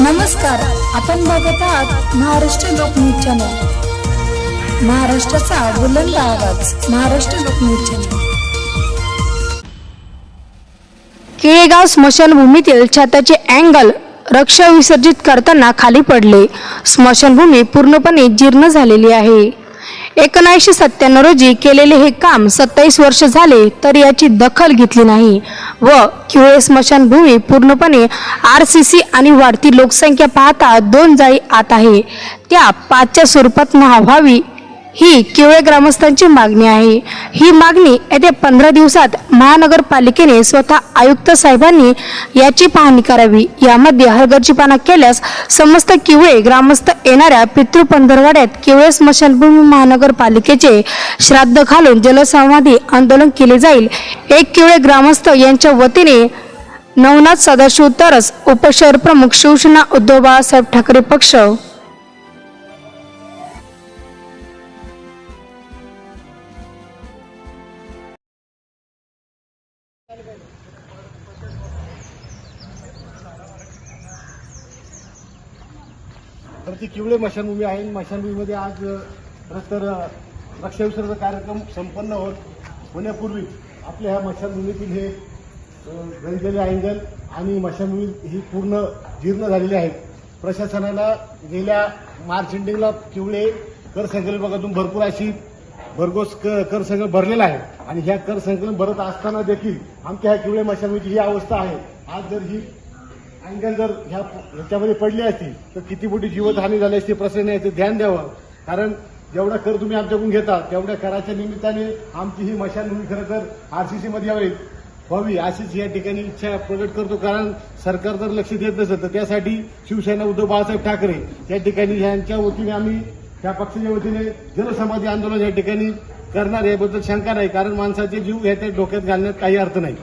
नमस्कार आपण बघत आहात महाराष्ट्र लोकन्यूज चॅनल. महाराष्ट्राचा बुलंद आवाज महाराष्ट्र लोकन्यूज चॅनल. केळेगाव स्मशानभूमीतील छताचे अँगल रक्षा विसर्जित करताना खाली पडले. स्मशानभूमी पूर्णपणे जीर्ण झालेली आहे. एकोणीसशे सत्त्याण्णव रोजी केलेले हे काम सत्तावीस वर्ष झाले तर याची दखल घेतली नाही. व क्यू ए स्मशानभूमी पूर्णपणे आर सी सी आणि वाढती लोकसंख्या पाहता दोन जाळी आत आहे. त्या पाचच्या स्वरूपात व्हावी ही केवळ ग्रामस्थांची मागणी आहे. ही मागणी येत्या पंधरा दिवसात महानगरपालिकेने स्वतः आयुक्त साहेबांनी याची पाहणी करावी. यामध्ये हलगर्जीपणा केल्यास समस्त किवळे ग्रामस्थ येणाऱ्या पितृपंधरवाड्यात किवळे स्मशानभूमी महानगरपालिकेचे श्राद्ध घालून जलसमाधी आंदोलन केले जाईल. एक किवळे ग्रामस्थ यांच्या वतीने नवनाथ सदाशिव तरस उपशहर प्रमुख शिवसेना उद्धव बाळासाहेब ठाकरे पक्ष तर ती किवळे मशानभूमी आहे. मशानभूमीमध्ये आज तर अ, रक्षाविसर्ग कार्यक्रम संपन्न होत होण्यापूर्वी आपल्या ह्या मशानभूमीतील हे गंजलेले अँगल आणि मशानभूमी ही पूर्ण जीर्ण झालेली आहे. प्रशासनाला गेल्या मार्च एंडिंगला किवळे कर संकल्पकातून भरपूर अशी भरघोस क कर संकलन भरलेला आहे. आणि ह्या कर संकलन भरत असताना देखील आमच्या ह्या किवळे मशानभूमीची ही अवस्था आहे. आज जर ही अँगल जर ह्या ह्याच्यामध्ये पडली असती तर किती मोठी जीवितहानी झाली असती प्रश्न याचं ध्यान द्यावं. कारण जेवढा कर तुम्ही आमच्याकडून घेता तेवढ्या कराच्या निमित्ताने आमची ही मशानभूमी खरं तर आरसीसी मध्ये यावी व्हावी अशीच या ठिकाणी इच्छा प्रकट करतो. कारण सरकार जर लक्ष देत नसेल तर त्यासाठी शिवसेना उद्धव बाळासाहेब ठाकरे या ठिकाणी यांच्या वतीने आम्ही त्या पक्षाच्या वतीने जनसमाधी आंदोलन या ठिकाणी करणार याबद्दल शंका नाही कारण माणसाचे जीव ह्याच्या डोक्यात घालण्यात काही अर्थ नाही.